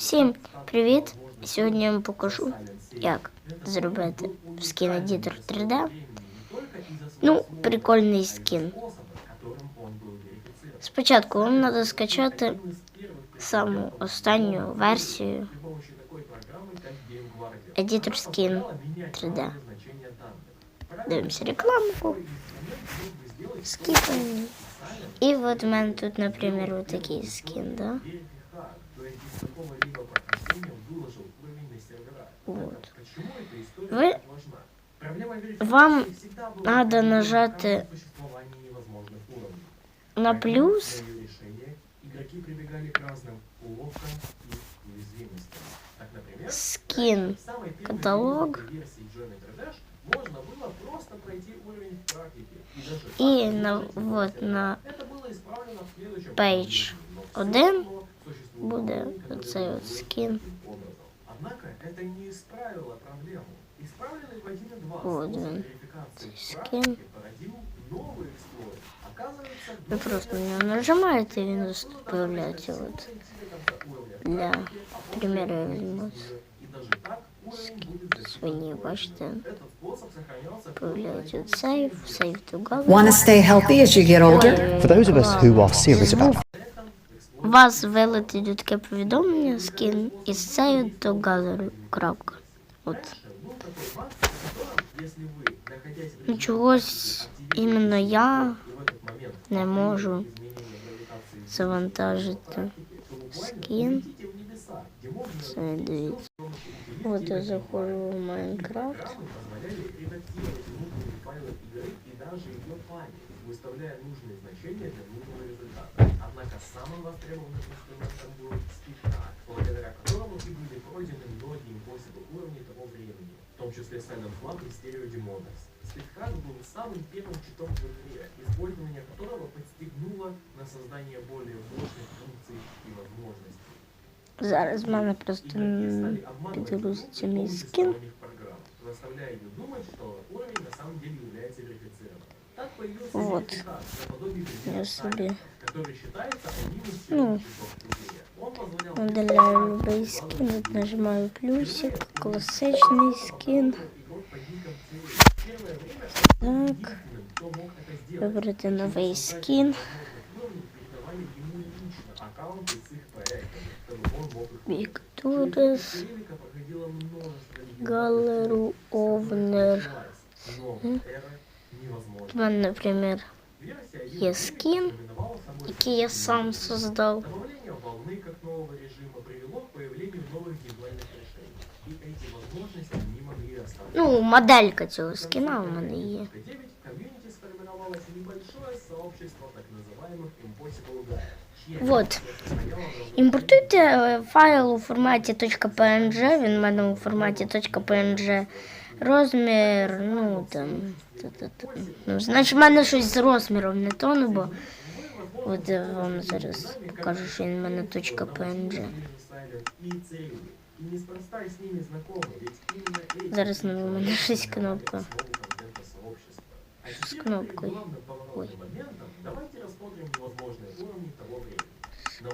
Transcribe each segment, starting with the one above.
Всім привіт! Сьогодні я вам покажу, як зробити скін едітор 3D. Ну, прикольний скін. Спочатку вам треба скачати саму останню версію Editor Skin 3D. Дивимося рекламку. Скіпаємо. І от у мене тут, наприклад, вот такий скін, да? Вот. Ви, вам надо нажати на плюс. скин. каталог. і на вот на пейдж 1 буде оцей от скін. Однако это не исправило проблему. Исправленный в 1.2 Вот способ он, верификации скин. практики породил новый эксплойт. Оказывается, Ви просто на нього нажимаєте, і він ось тут появляється от для примеру я візьму и даже так уровень будет свині, бачите, Этот способ сохранялся появляється от сейф, сейф to gather. Want to stay healthy as you get older? For those of us who are serious about Вас вилетить таке повідомлення, скін із сейв до галеру. Крапка. От. Ну чогось іменно я не можу завантажити скін. Це дивіться. От я заходжу в Майнкрафт. позволяли редактировать внутренние файлы игры и даже ее память, выставляя нужные значения для нужного результата. Однако самым востребованным инструментом был спидхак, благодаря которому и были пройдены многие impossible уровни того времени, в том числе Silent Lab и Stereo Demoners. Спидхак был самым первым читом в игре, использование которого подстегнуло на создание более мощных функций и возможностей. Зараз в мене просто м, підгрузиться мій скін. заставляя ее думать, что уровень на самом деле Вот. сертификат, наподобие Я предмета собі который считается одним из Ну. первых часов критерия. Он позволял видаляю любий скін, от нажимаю плюсик, класичний скін. игрок под ником Цирей. Первое время Так, кто мог это сделать. вибрати новий скін. Уровни передавали ему лично аккаунты с их проектами, чтобы он мог их Вікторис, Релика проходило множество регионов. Галеру Овнер. Но эра невозможна. У мене, наприклад, Версия є скін, знаменовала собой який я сам создав. добавление волны как нового режима привело к появлению новых геймплейных решений. И эти возможности не могли остаться. Ну, моделька цього скіна в мене є. 9 в комьюнити сформировалось небольшое сообщество так называемых Impossible Guys. чья Вот. стояла в Імпортуйте е, файл у форматі .png, він в мене у форматі .png. Розмір, ну там. та-та-та. Ну, значить, в мене щось з розміром не то, ну бо. От я вам зараз покажу, що він в мене .png. Silent и Церили. И неспроста с ними знакомы, ведь именно эти Зараз ну, у мене щось кнопка. основу контента сообщества. А Що з теперь кнопкою? главным поворотным моментом давайте рассмотрим невозможные уровни того времени.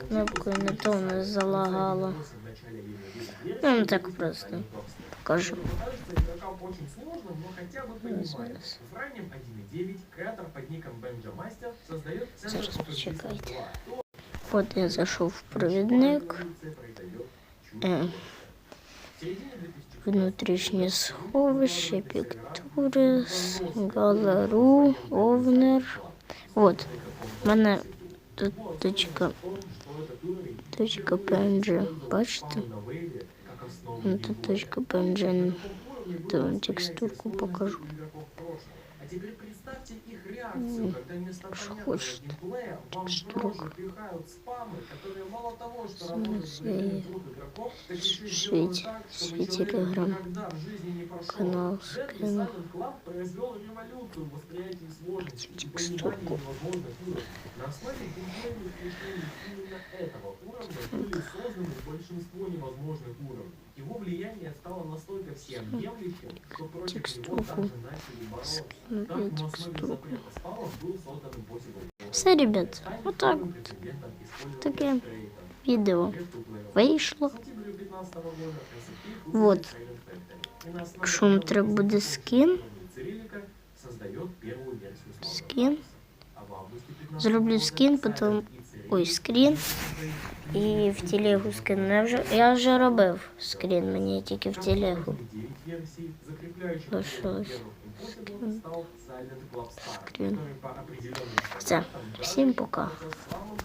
Кнопкою не то не залагало. в начале линии Ну, не так просто. Покажу. Кажется игрокам очень сложным, но хотя бы понимают. зараз. В раннем 1.9 креатор под ником Benja Master создает центр Зараз почекайте. 2. От я зайшов в провідник. Эволюция произойдет чудо. Е, В середине 2000 Внутрішнє сховище, Піктурис, Галеру, Овнер. От, в мене тут точка, точка PNG. Бачите? тут точка PNG. То вам текстурку покажу. Реакцию, когда вместо понятного геймплея вам в браузер пихают спамы, которые мало того, что работают временем двух игроков, так еще и Свете- сделают так, чтобы Свете человек Телеграм. никогда в жизни не прошел. Канал Deadly скину. Silent Club произвел революцию в восприятии сложности и Текстурку. понимании невозможных уровней. На основе геймплейных решений именно этого уровня были созданы большинство невозможных уровней. Его влияние стало настолько всеобъемлющим, что против него даже начали бороться. Так, на основе запрета Все, ребят, Первым прецедентом использования таке відео вийшло. В сентябре 2017 года SAP Вот. этого треба скін, Цириллика создает первую версию слова. скін, А в августе 15 зроблю года скін, Silent потім и Цириллик ой, скрін і в телегу скину. Я вже, я вже робив скрін, мені тільки в телегу. Девять версий, закрепляющих Ну, первым что ж. Impossible стал Silent Club Star, Скрин. который по определенным Все, всім пока. самым